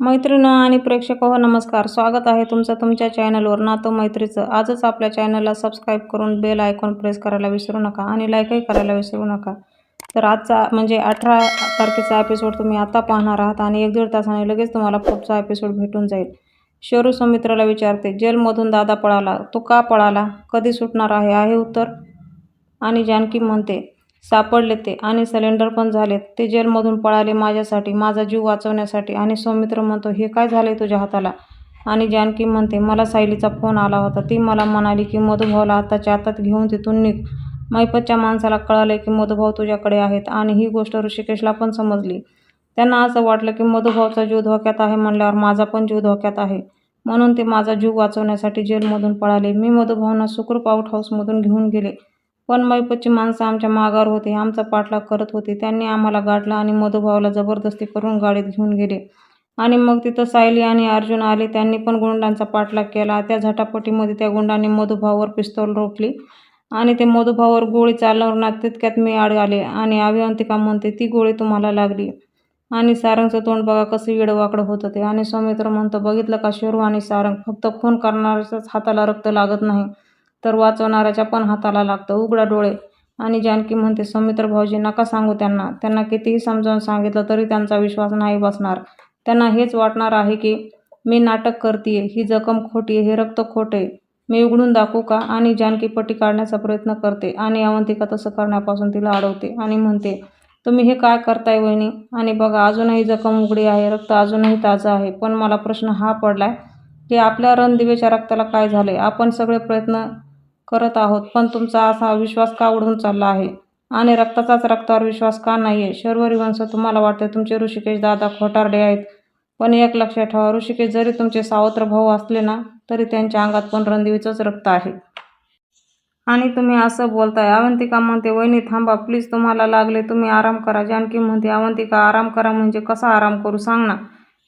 मैत्रिणी आणि प्रेक्षक हो नमस्कार. स्वागत आहे तुमचं तुमच्या चॅनलवर. नातं मैत्रीचं. आजच आपल्या चॅनलला सबस्क्राईब करून बेल आयकॉन प्रेस करायला विसरू नका आणि लाईकही करायला विसरू नका. तर आजचा म्हणजे अठरा तारखेचा एपिसोड तुम्ही आता पाहणार आहात आणि एक दीड तासाने लगेच तुम्हाला पुढचा एपिसोड भेटून जाईल. शेरू सुमित्राला विचारते जेलमधून दादा पळाला. तो का पळाला? कधी सुटणार आहे? आहे उत्तर? आणि जानकी म्हणते सापडले ते आणि सिलेंडर पण झालेत. ते जेलमधून पळाले माझ्यासाठी माझा जीव वाचवण्यासाठी. आणि सौमित्र म्हणतो हे काय झाले तुझ्या हाताला? आणि जानकी म्हणते मला सायलीचा फोन आला होता. ती मला म्हणाली की मधुभाऊला आताच्या आतात घेऊन तिथून निघ. मैपतच्या माणसाला कळाले की मधुभाऊ तुझ्याकडे आहेत. आणि ही गोष्ट ऋषिकेशला पण समजली. त्यांना असं वाटलं की मधुभाऊचा जीव धोक्यात आहे म्हणल्यावर माझा पण जीव धोक्यात आहे. म्हणून ते माझा जीव वाचवण्यासाठी जेलमधून पळाले. मी मधुभावना सुखरूप आउट हाऊसमधून घेऊन गेले. पण मैपतची माणसं आमच्या मागावर होती आमचा पाठलाग करत होती. त्यांनी आम्हाला गाठला आणि मधुभावला जबरदस्ती करून गाडीत घेऊन गेले. आणि मग तिथं सायली आणि अर्जुन आले. त्यांनी पण गुंडांचा पाठलाग केला. त्या झटापटीमध्ये त्या गुंडांनी मधुभावर पिस्तौल रोखली आणि ते मधुभावर गोळी चालवणार तितक्यात मी आड आले आणि अभिवंतिका म्हणते ती गोळी तुम्हाला लागली. आणि सारंगचं तोंड बघा कसं येडवाकडं होतं ते आणि सौमित्र म्हणतो बघितलं का शेरू आणि सारंग? फक्त खून करणाऱ्याच्याच हाताला रक्त लागत नाही. तर वाचवणाऱ्याच्या पण हाताला लागतं उघडा डोळे. आणि जानकी म्हणते सौमित्र भाऊजी नका सांगू त्यांना. त्यांना कितीही समजावून सांगितलं तरी त्यांचा विश्वास नाही बसणार. त्यांना हेच वाटणार आहे की मी नाटक करते ही जखम खोटी आहे हे रक्त खोटे आहे. मी उघडून दाखवू का? आणि जानकी पट्टी काढण्याचा प्रयत्न करते आणि अवंतिका तसं करण्यापासून तिला अडवते आणि म्हणते तुम्ही हे काय करताय वहिनी? आणि बघा अजूनही जखम उघडी आहे रक्त अजूनही ताजं आहे. पण मला प्रश्न हा पडलाय की आपल्या रणदिवेच्या रक्ताला काय झाले आपण सगळे प्रयत्न करत आहोत. पण तुमचा असा विश्वास का उडून चालला आहे? आणि रक्ताचाच रक्तावर विश्वास का नाही आहे शर्वरी वंश तुम्हाला वाटते तुमचे ऋषिकेश दादा खोटारडे आहेत. पण एक लक्षात ठेवा ऋषिकेश जरी तुमचे सावत्र भाऊ असले ना तरी त्यांच्या अंगात पण रणदेवीचंच रक्त आहे. आणि तुम्ही असं बोलताय अवंतिका म्हणते वहिनी थांबा प्लीज तुम्हाला लागले तुम्ही आराम करा. जानकी म्हणते अवंतिका आराम करा म्हणजे कसा आराम करू? सांग ना.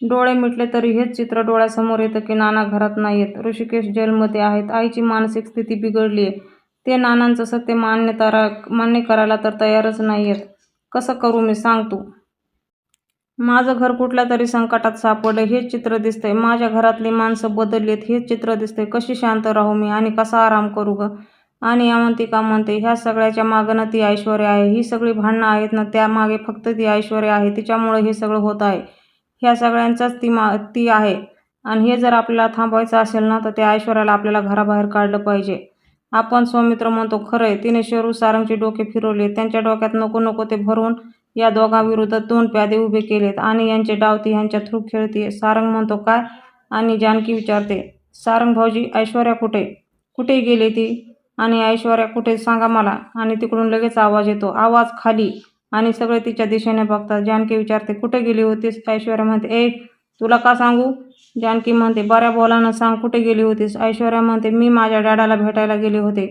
डोळे मिटले तरी हेच चित्र डोळ्यासमोर येतं की नाना घरात नाही आहेत ऋषिकेश जेलमध्ये आहेत. आईची मानसिक स्थिती बिघडली आहे ते नानांचं सत्य मान्य तारा मान्य करायला तर तयारच नाही आहेत कसं करू मी? सांग तू. माझं घर कुठल्या तरी संकटात सापडलं हेच चित्र दिसतंय. माझ्या घरातली माणसं बदलली आहेत हेच चित्र दिसतंय. कशी शांत राहू मी? आणि कसा आराम करू ग? आणि अवंतिका म्हणते ह्या सगळ्याच्या मागं ना ती ऐश्वर्या आहे. ही सगळी भांडणं आहेत ना त्यामागे फक्त ती ऐश्वर्या आहे. तिच्यामुळे हे सगळं होत आहे. ह्या सगळ्यांचाच ती मा ती आहे. आणि हे जर आपल्याला थांबवायचं असेल ना तर त्या ऐश्वर्याला आपल्याला घराबाहेर काढलं पाहिजे. आपण सौमित्र म्हणतो खरं आहे तिने शेरू सारंगचे डोके फिरवले. त्यांच्या डोक्यात नको नको ते भरून या दोघांविरुद्ध दोन प्यादे उभे केलेत. आणि यांचे डावती यांच्या ह्यांच्या थ्रू खेळते. सारंग म्हणतो काय? आणि जानकी विचारते सारंग भाऊजी ऐश्वर्या कुठे? कुठे गेली ती? आणि ऐश्वर्या कुठे? सांगा मला. आणि तिकडून लगेच आवाज येतो आवाज खाली. आणि सगळे तिच्या दिशेने बघतात. जानकी विचारते कुठे गेली होतीस? ऐश्वर्या म्हणते ए तुला का सांगू? जानकी म्हणते बऱ्या बोलानं सांग कुठे गेली होतीस? ऐश्वर्या म्हणते मी माझ्या डॅडाला भेटायला गेले होते.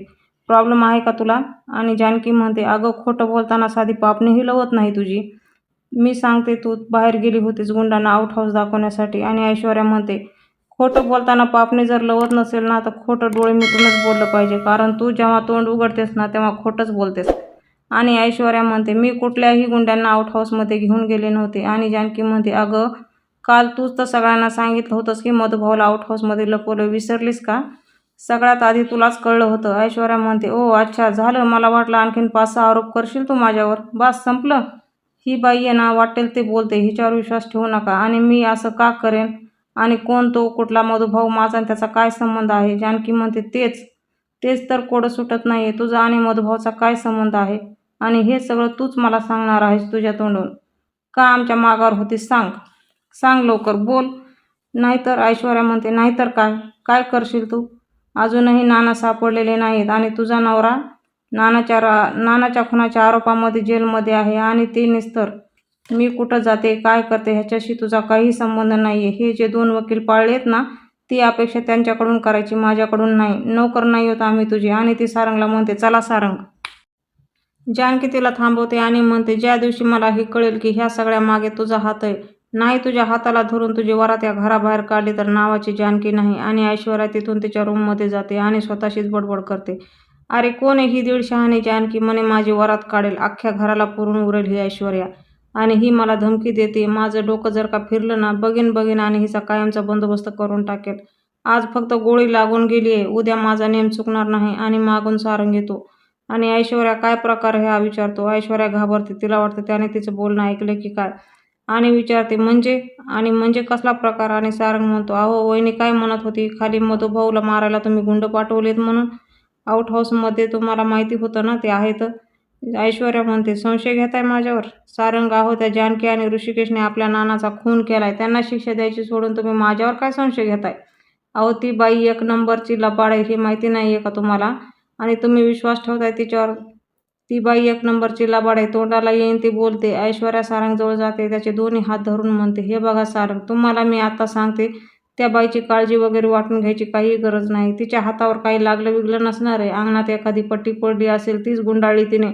प्रॉब्लेम आहे का तुला? आणि जानकी म्हणते अगं खोटं बोलताना साधी पापणीही लवत नाही तुझी. मी सांगते तू बाहेर गेली होतीस गुंडांना आउट हाऊस दाखवण्यासाठी. आणि ऐश्वर्या म्हणते खोटं बोलताना पापणी जर लवत नसेल ना तर खोटं डोळे मिटूनच बोललं पाहिजे. कारण तू जेव्हा तोंड उघडतेस ना तेव्हा खोटंच बोलतेस. आणि ऐश्वर्या म्हणते मी कुठल्याही गुंड्यांना आउट हाऊसमध्ये घेऊन गेले नव्हते. आणि जानकी म्हणते अगं काल तूच तर सगळ्यांना सांगितलं होतंस की मधुभाऊला आउट हाऊसमध्ये लपवलं. विसरलीस का? सगळ्यात आधी तुलाच कळलं होतं. ऐश्वर्या म्हणते ओ अच्छा झालं. मला वाटलं आणखीन पाच सहा आरोप करशील तू माझ्यावर. बास संपलं. ही बाई आहे ना वाटेल ते बोलते. हिच्यावर विश्वास ठेवू नका. आणि मी असं का करेन? आणि कोण तो कुठला मधुभाऊ माझा आणि त्याचा काय संबंध आहे? जानकी म्हणते तेच. तेच तर कोडं सुटत नाही आहे तुझा आणि मधुभाऊचा काय संबंध आहे? आणि हे सगळं तूच मला सांगणार आहेस तुझ्या तोंडून. का आमच्या मागावर होतीस सांग. सांग लवकर बोल. नाहीतर ऐश्वर्या म्हणते नाहीतर काय? काय करशील तू? अजूनही नाना सापडलेले नाहीत आणि तुझा नवरा नानाच्या रा नानाच्या खुनाच्या आरोपामध्ये जेलमध्ये आहे आणि ते निस्तर. मी कुठं जाते काय करते ह्याच्याशी तुझा काही संबंध नाही आहे हे जे दोन वकील पाळलेत ना ती अपेक्षा त्यांच्याकडून करायची माझ्याकडून नाही. नोकर नाही होत आम्ही तुझी. आणि ती सारंगला म्हणते चला सारंग. जानकी तिला थांबवते आणि म्हणते ज्या दिवशी मला हे कळेल की ह्या सगळ्या मागे तुझा हात आहे नाही तुझ्या हाताला धरून तुझी वरात या घराबाहेर काढली तर नावाची जानकी नाही आणि ऐश्वर्या तिथून तिच्या रूममध्ये जाते आणि स्वतःशीच बडबड करते. अरे कोण आहे ही दीड जानकी? म्हणे माझी वरात काढेल अख्ख्या घराला पुरून उरेल ही ऐश्वर्या. आणि ही मला धमकी देते माझं डोकं जर का फिरलं ना बघीन बघीन आणि हिचा कायमचा बंदोबस्त करून टाकेल. आज फक्त गोळी लागून गेली आहे उद्या माझा नेम चुकणार नाही आणि मागून सारंग येतो. आणि ऐश्वर्या काय प्रकार आहे हा विचारतो. ऐश्वर्या घाबरते तिला वाटतं त्याने तिचं बोलणं ऐकलं की काय? आणि विचारते म्हणजे? आणि म्हणजे कसला प्रकार? आणि सारंग म्हणतो अहो वहिनी काय म्हणत होती? खाली मधुभाऊला मारायला तुम्ही गुंड पाठवलेत म्हणून? आउट हाऊसमध्ये तुम्हाला माहिती होतं ना ते आहेत ऐश्वर्या म्हणते संशय घेताय माझ्यावर? सारंग आहो त्या जानकी आणि ऋषिकेशने आपल्या नानाचा खून केलाय. त्यांना शिक्षा द्यायची सोडून तुम्ही माझ्यावर काय संशय घेताय? अहो ती बाई एक नंबरची लबाड आहे हे माहिती नाही आहे का तुम्हाला? आणि तुम्ही विश्वास ठेवताय तिच्यावर. ती बाई एक नंबरची लबाड आहे तोंडाला येईन ती बोलते. ऐश्वर्या सारंगजवळ जाते त्याचे दोन्ही हात धरून म्हणते हे बघा सारंग तुम्हाला मी आता सांगते त्या बाईची काळजी वगैरे वाटून घ्यायची काही गरज नाही. तिच्या हातावर काही लागलं बिगलं नसणार आहे. अंगणात एखादी पट्टी पडली असेल तीच गुंडाळली तिने.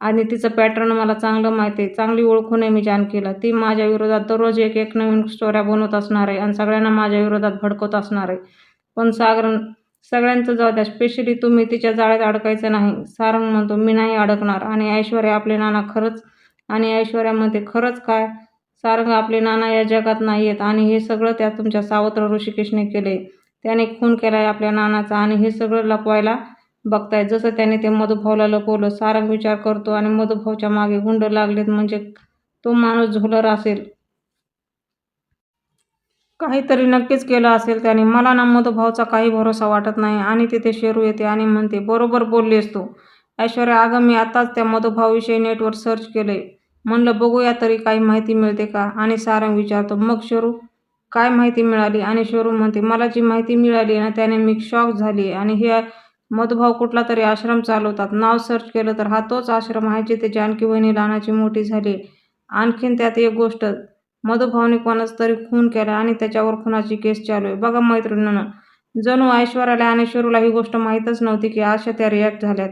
आणि तिचं पॅटर्न मला चांगलं माहिती आहे. चांगली ओळखून आहे मी जानकीला. ती माझ्या विरोधात दररोज एक एक नवीन स्टोऱ्या बनवत असणार आहे आणि सगळ्यांना माझ्या विरोधात भडकवत असणार आहे. पण सागरण सगळ्यांचं जाऊ द्या. स्पेशली तुम्ही तिच्या जाळ्यात अडकायचं नाही. सारंग म्हणतो मी नाही अडकणार. आणि ऐश्वर्या आपले नाना खरंच आणि ऐश्वर्या म्हणते खरंच काय? सारंग आपले नाना या जगात नाही आहेत आणि हे सगळं त्या तुमच्या सावत्र ऋषिकेशने केले त्याने खून केला आहे आपल्या नानाचा आणि हे सगळं लपवायला बघताय. जसं त्याने ते मधुभाऊला लपवलं सारंग विचार करतो आणि मधुभाऊच्या मागे गुंड लागलेत म्हणजे तो माणूस झोलर असेल. काहीतरी नक्कीच केलं असेल त्याने. मला ना मधुभावचा काही भरोसा वाटत नाही. आणि तिथे शेरू येते आणि म्हणते बरोबर बोललीस तू. ऐश्वर्या अगं मी आताच त्या मधुभाऊविषयी नेटवर सर्च केले म्हणलं बघूया तरी काही माहिती मिळते का? आणि सारंग विचारतो मग शेरू काय माहिती मिळाली? आणि शेरू म्हणते मला जी माहिती मिळाली ना त्याने मी शॉक झाली आणि हे मधुभाऊ कुठला तरी आश्रम चालवतात. नाव सर्च केलं तर हा तोच आश्रम आहे जिथे जानकी वहिनी लहानाची मोठी झाली आणखीन त्यात एक गोष्ट मधुभाऊने कोणाचा तरी खून केला आणि त्याच्यावर खुनाची केस चालू आहे. बघा मैत्रिणीनं जणू ऐश्वर्याला आणि शेरूला ही गोष्ट माहीतच नव्हती की आशा त्या रिॲक्ट झाल्यात.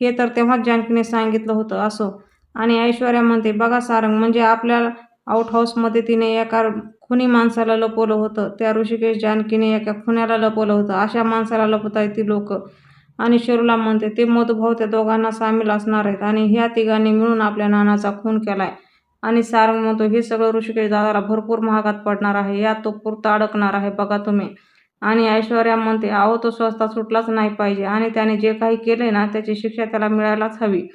हे तर तेव्हाच जानकीने सांगितलं होतं असो. आणि ऐश्वर्या म्हणते बघा सारंग म्हणजे आपल्या आउट हाऊसमध्ये तिने एका खुनी माणसाला लपवलं होतं. त्या ऋषिकेश जानकीने एका खुन्याला लपवलं होतं. अशा माणसाला लपवताय ती लोक. आणि शेरूला म्हणते ते मधुभाऊ त्या दोघांना सामील असणार आहेत आणि ह्या तिघांनी मिळून आपल्या नानाचा खून केला आहे आणि सार म्हणतो हे सगळं ऋषिकेश दादाला भरपूर महागात पडणार आहे. यात तो पुरता अडकणार आहे बघा तुम्ही. आणि ऐश्वर्या म्हणते अहो तो स्वस्ता सुटलाच नाही पाहिजे. आणि त्याने जे काही केले ना त्याची शिक्षा त्याला मिळायलाच हवी.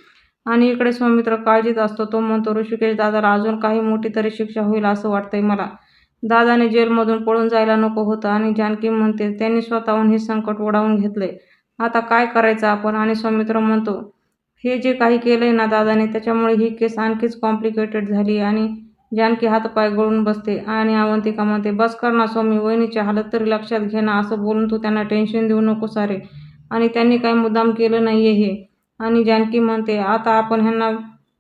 आणि इकडे सौमित्र काळजीत असतो. तो म्हणतो ऋषिकेश दादाला अजून काही मोठी तरी शिक्षा होईल असं वाटतंय मला. दादाने जेलमधून पळून जायला नको होतं. आणि जानकी म्हणते त्यांनी स्वतःहून हे संकट ओढावून घेतले आता काय करायचं आपण? आणि सौमित्र म्हणतो हे जे काही केलं आहे ना दादाने त्याच्यामुळे ही केस आणखीच कॉम्प्लिकेटेड झाली आणि जानकी हातपाय गळून बसते आणि अवंतिका म्हणते बस कर ना स्वामी वहिनीची हालत तरी लक्षात घे ना असं बोलून तू त्यांना टेन्शन देऊ नको सारे. आणि त्यांनी काही मुद्दाम केलं नाही आहे हे. आणि जानकी म्हणते आता आपण ह्यांना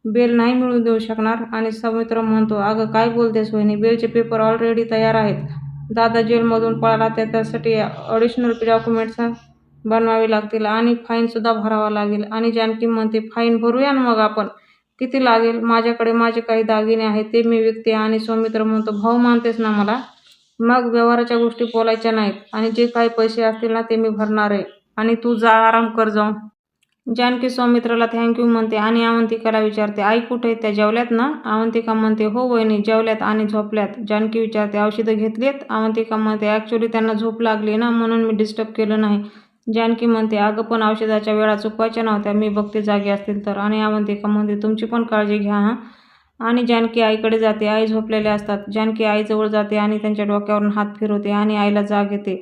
बेल नाही मिळू देऊ शकणार. आणि समित्र म्हणतो अगं काय बोलतेस वहिनी बेलचे पेपर ऑलरेडी तयार आहेत. दादा जेलमधून पळाला त्यासाठी ॲडिशनल डॉक्युमेंट्स बनवावे लागतील आणि फाईनसुद्धा भरावा लागेल. आणि जानकी म्हणते फाईन भरूया ना मग आपण? किती लागेल? माझ्याकडे माझे काही दागिने आहेत ते मी विकते. आणि सौमित्र म्हणतो भाऊ मानतेस ना मला? मग व्यवहाराच्या गोष्टी बोलायच्या नाहीत. आणि जे काही पैसे असतील ना ते मी भरणार आहे. आणि तू जा आराम कर जाऊन. जानकी सौमित्राला थँक्यू म्हणते आणि अवंतिकाला विचारते आई कुठे आहेत? त्या जेवल्यात ना? अवंतिका म्हणते हो वहिनी जेवल्यात आणि झोपल्यात. जानकी विचारते औषधं घेतलीत अवंतिका म्हणते ॲक्च्युली त्यांना झोप लागली ना म्हणून मी डिस्टर्ब केलं नाही. जानकी म्हणते अगं पण औषधाच्या वेळा चुकवायच्या नव्हत्या. मी बघते जागे असतील तर. आणि अवंतिका म्हणते तुमची पण काळजी घ्या हां. आणि जानकी आईकडे जाते. आई झोपलेले असतात. जानकी आईजवळ जाते आणि त्यांच्या डोक्यावरून हात फिरवते आणि आईला जाग येते.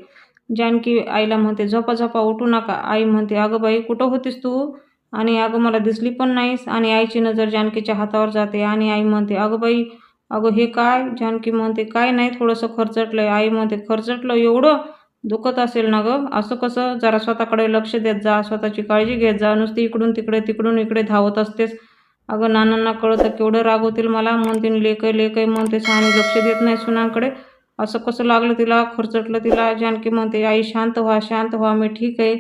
जानकी आईला म्हणते झोपा झोपा उठू नका. आई म्हणते अगं बाई कुठं होतीस तू? आणि अगं मला दिसली पण नाहीस. आणि आईची नजर जानकीच्या हातावर जाते. आणि आई म्हणते अगं बाई अगं हे काय? जानकी म्हणते काय नाही थोडंसं खरचटलंय. आई म्हणते खरचटलं एवढं? दुखत असेल ना गं? असं कसं? जरा स्वतःकडे लक्ष देत जा स्वतःची काळजी घेत जा. नुसती इकडून तिकडे तिकडून इकडे धावत असतेस. अगं नानांना कळतं केवढं रागवतील मला. म्हणते लेकय लेकय म्हणते आणि लक्ष देत नाही सुनांकडे. असं कसं लागलं तिला? खरचटलं तिला. जानकी म्हणते आई शांत व्हा शांत व्हा. मी ठीक आहे.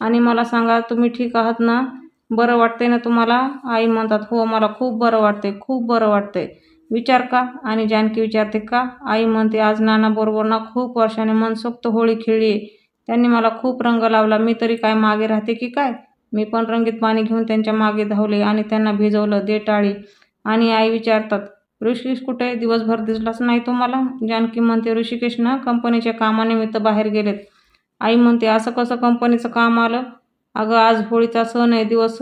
आणि मला सांगा तुम्ही ठीक आहात ना? बरं वाटतंय ना तुम्हाला? आई म्हणतात हो मला खूप बरं वाटतंय खूप बरं वाटतंय. विचार का? आणि जानकी विचारते का? आई म्हणते आज नानाबरोबर ना खूप वर्षाने मनसोक्त होळी खेळली त्यांनी मला खूप रंग लावला. मी तरी काय मागे राहते की काय मी पण रंगीत पाणी घेऊन त्यांच्या मागे धावले आणि त्यांना भिजवलं दे टाळी आणि आई विचारतात ऋषिकेश कुठे? दिवसभर दिसलाच नाही तो मला जानकी म्हणते ऋषिकेश ना? कंपनीच्या कामानिमित्त बाहेर गेलेत आई म्हणते असं कसं कंपनीचं काम आलं? अगं आज होळीचा सण आहे दिवस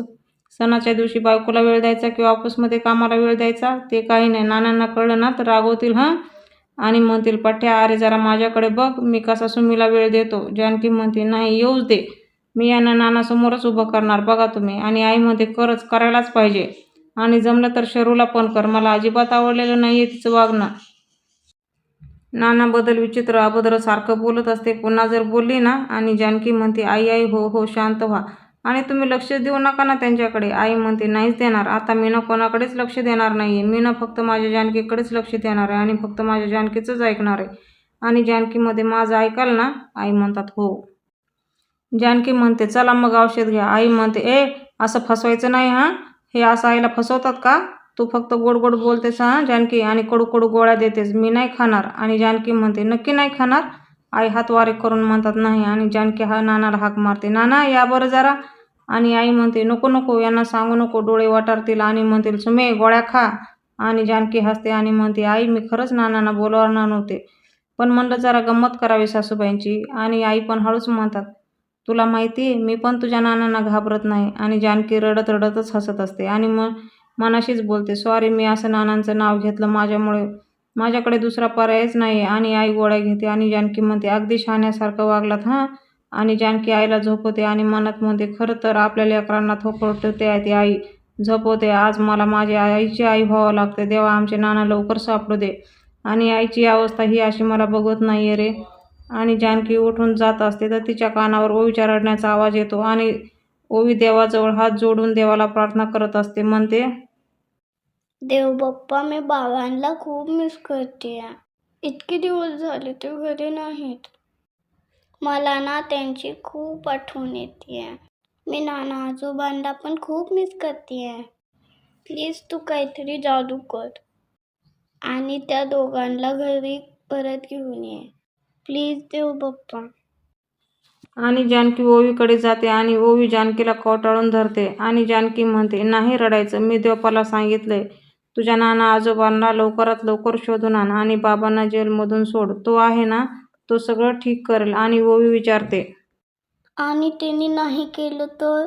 सणाच्या दिवशी बायकोला वेळ द्यायचा किंवा ऑफिसमध्ये कामाला वेळ द्यायचा ते काही नाही. नानांना कळलं ना तर रागवतील हां? आणि म्हणतील पठ्या अरे जरा माझ्याकडे बघ मी कसा सुमीला वेळ देतो. जानकी म्हणते नाही येऊच दे. मी यांना नानासमोरच उभं करणार बघा तुम्ही. आणि आई म्हणते करच करायलाच पाहिजे. आणि जमलं तर शरूला पण कर. मला अजिबात आवडलेलं नाही आहे तिचं वागणं. नानाबद्दल विचित्र अभद्र सारखं बोलत असते. पुन्हा जर बोलली ना आणि जानकी म्हणते आई आई हो हो शांत व्हा. आणि तुम्ही लक्ष देऊ नका ना त्यांच्याकडे. आई म्हणते नाहीच देणार. आता मी ना कोणाकडेच लक्ष देणार नाही आहे मी ना फक्त माझ्या जानकीकडेच लक्ष देणार आहे आणि फक्त माझ्या जानकीचंच ऐकणार आहे. आणि जानकीमध्ये माझं ऐकाल ना? आई म्हणतात हो. जानकी म्हणते चला मग औषध घ्या. आई म्हणते ए असं फसवायचं नाही हां? हे असं आईला फसवतात का? तू फक्त गोड गोड बोलतेस हां जानकी? आणि कडू कडू गोळ्या देतेस. मी नाही खाणार. आणि जानकी म्हणते नक्की नाही खाणार? आई हातवारे करून म्हणतात नाही. आणि जानकी हा नानाला हाक मारते नाना या बरं जरा. आणि आई म्हणते नको नको यांना सांगू नको डोळे वाटारतील. आणि म्हणतील सुमे गोळ्या खा. आणि जानकी हसते आणि म्हणते आई मी खरंच नानांना बोलवणार नव्हते. पण म्हणलं जरा गंमत करावी सासूबाईंची. आणि आई पण हळूच म्हणतात तुला माहिती आहे मी पण तुझ्या नानांना घाबरत नाही. आणि जानकी रडत रडतच हसत असते आणि मग मनाशीच बोलते सॉरी मी असं नानांचं नाव घेतलं माझ्यामुळे. माझ्याकडे दुसरा पर्यायच नाही आणि आई गोळ्या घेते आणि जानकी म्हणते अगदी शहाण्यासारखं वागलात हां? आणि जानकी आईला झोपवते आणि मनात म्हणते खरं तर आपल्या लेकरांना थोपवते आहे ती आई. झोपवते. आज मला माझ्या आईची आई व्हावं लागते. देवा आमचे नाना लवकर सापडू दे. आणि आईची अवस्था ही अशी मला बघत नाही आहे रे. आणि जानकी उठून जात असते तर तिच्या कानावर ओवीच्या रडण्याचा आवाज येतो आणि ओवी देवाजवळ हात जोडून देवाला प्रार्थना करत असते. म्हणते देव बाप्पा मी बाबांना खूप मिस करते इतके दिवस झाले ते घरी नाहीत. मला ना त्यांची खूप आठवण येते आहे मी नाना आजोबांना पण खूप मिस करते प्लीज तू काहीतरी जादू कर. आणि त्या दोघांना घरी परत घेऊन ये. प्लीज देव बाप्पा. आणि जानकी ओवीकडे जाते आणि ओवी जानकीला कोटाळून धरते आणि जानकी म्हणते नाही रडायचं मी देवपाला सांगितलंय. तुझ्या नाना आजोबांना लवकरात लवकर शोधून आण आणि बाबांना जेलमधून सोड. तो आहे ना तो सगळं ठीक करेल आणि ओवी विचारते. आणि त्यांनी नाही केलं तर?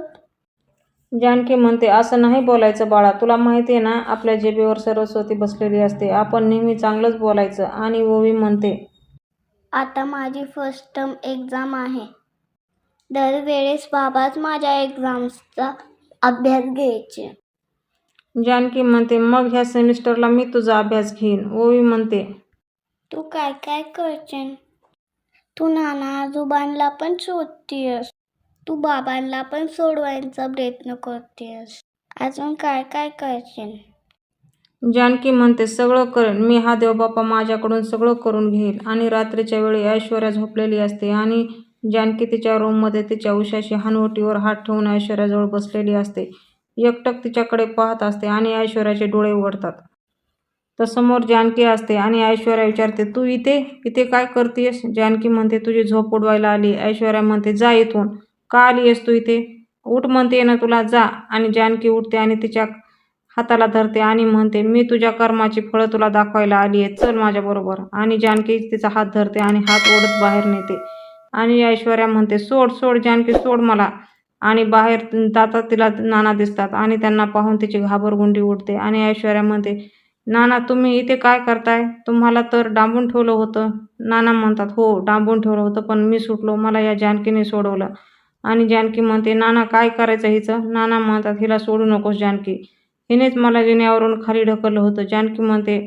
जानकी म्हणते असं नाही बोलायचं बाळा तुला माहिती आहे ना आपल्या जेबीवर सरस्वती बसलेली असते. आपण नेहमी चांगलंच बोलायचं. आणि ओवी म्हणते आता माझी फर्स्ट टर्म एक्झाम आहे. दरवेळेस बाबाच माझ्या एक्झाम्सचा अभ्यास घ्यायचे. जानकी म्हणते मग ह्या सेमिस्टरला मी तुझा अभ्यास घेईन. ओवी म्हणते तू काय काय करशील? तू नाना आजोबांना पण शोधतेस. तू बाबांना पण सोडवायचा प्रयत्न करतेस. अजून काय काय करशील? जानकी म्हणते सगळं करेन. मी हा देवबापा माझ्याकडून सगळं करून घेईल आणि रात्रीच्या वेळी ऐश्वर्या झोपलेली असते आणि जानकी तिच्या रूममध्ये तिच्या उशाशी हनवटीवर हात ठेवून ऐश्वर्याजवळ बसलेली असते. एकटक तिच्याकडे पाहत असते आणि ऐश्वर्याचे डोळे उघडतात. तर समोर जानकी असते आणि ऐश्वर्या विचारते तू इथे? इथे काय करतेस? जानकी म्हणते तुझी झोप उडवायला आली. ऐश्वर्या म्हणते जा इथून. का आली आहेस तू इथे? उठ म्हणते ना तुला जा. आणि जानकी उठते आणि तिच्या हाताला धरते आणि म्हणते मी तुझ्या कर्माची फळं तुला दाखवायला आली आहे चल माझ्याबरोबर आणि जानकी तिचा हात धरते आणि हात ओढत बाहेर नेते. आणि ऐश्वर्या म्हणते सोड सोड जानकी सोड मला. आणि बाहेर जातात तिला नाना दिसतात आणि त्यांना पाहून तिची घाबरगुंडी उडते. आणि ऐश्वर्या म्हणते नाना तुम्ही इथे काय करताय? तुम्हाला तर डांबून ठेवलं होतं. नाना म्हणतात हो डांबून ठेवलं होतं पण मी सुटलो. मला या जानकीने सोडवलं. आणि जानकी म्हणते नाना काय करायचं हिचं? नाना म्हणतात हिला सोडू नकोस जानकी. हिनेच मला जिन्यावरून खाली ढकललं होतं. जानकी म्हणते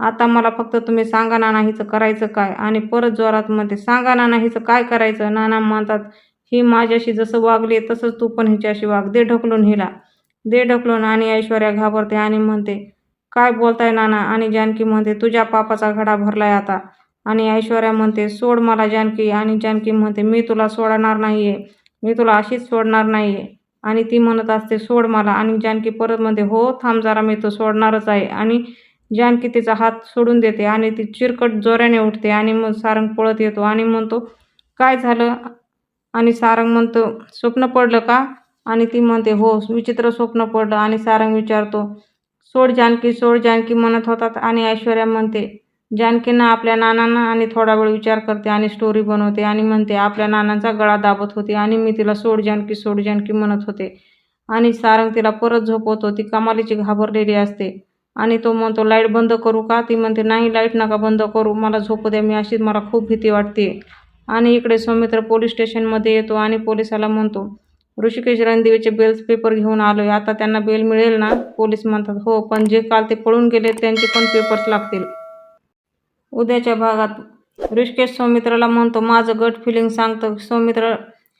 आता मला फक्त तुम्ही सांगा नाना हिचं करायचं काय? आणि परत जोरात म्हणते सांगा नाना हिचं काय करायचं? नाना म्हणतात ही माझ्याशी जसं वागली तसंच तू पण हिच्याशी वाग. दे ढकलून हिला. दे ढकलून आणि ऐश्वर्या घाबरते आणि म्हणते काय बोलताय नाना? आणि जानकी म्हणते तुझ्या पापाचा घडा भरलाय आता. आणि ऐश्वर्या म्हणते सोड मला जानकी. आणि जानकी म्हणते मी तुला सोडणार नाही आहे मी तुला अशीच सोडणार नाही आहे आणि ती म्हणत असते सोड मला. आणि जानकी परत म्हणते हो थांब जरा मी तो सोडणारच आहे. आणि जानकी तिचा हात सोडून देते आणि ती चिरकट जोऱ्याने उठते आणि मग सारंग पळत येतो आणि म्हणतो काय झालं? आणि सारंग म्हणतो स्वप्न पडलं का? आणि ती म्हणते हो विचित्र स्वप्न पडलं. आणि सारंग विचारतो सोड जानकी सोड जानकी म्हणत होतात आणि ऐश्वर्या म्हणते जानकींना आपल्या नानांना आणि थोडा वेळ विचार करते आणि स्टोरी बनवते आणि म्हणते आपल्या नानांचा गळा दाबत होती आणि मी तिला सोड जानकी सोड जानकी म्हणत होते. आणि सारंग तिला परत झोपवतो ती कमालीची घाबरलेली असते. आणि तो म्हणतो लाइट बंद करू का? ती म्हणते नाही लाइट नका बंद करू मला झोपू द्या मी अशीच मला खूप भीती वाटते. आणि इकडे सौमित्र पोलीस स्टेशनमध्ये येतो आणि पोलिसाला म्हणतो ऋषिकेश रणदिवेचे बेल्स पेपर घेऊन आलो आहे आता त्यांना बेल मिळेल ना? पोलीस म्हणतात हो पण जे काल ते पळून गेले त्यांचे पण पेपर्स लागतील. उद्याच्या भागात ऋषिकेश सौमित्राला म्हणतो माझं गट फिलिंग सांगतं सौमित्र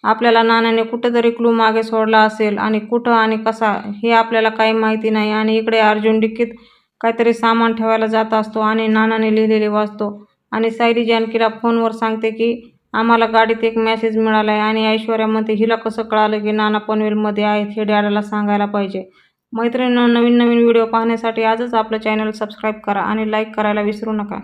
आपल्याला नानाने कुठेतरी क्लू मागे सोडला असेल. आणि कुठं आणि कसा हे आपल्याला काही माहिती नाही. आणि इकडे अर्जुन डिक्कीत काहीतरी सामान ठेवायला जात असतो आणि नानाने लिहिलेले वाचतो. आणि सायली जानकीला फोनवर सांगते की आम्हाला गाडीत एक मेसेज मिळाला आहे आणि ऐश्वर्या म्हणते हिला कसं कळालं की नाना पनवेलमध्ये आहेत हे डॅडाला सांगायला पाहिजे. मैत्रिणींनो नवीन नवीन व्हिडिओ पाहण्यासाठी आजच आपलं चॅनल सबस्क्राईब करा आणि लाईक करायला विसरू नका.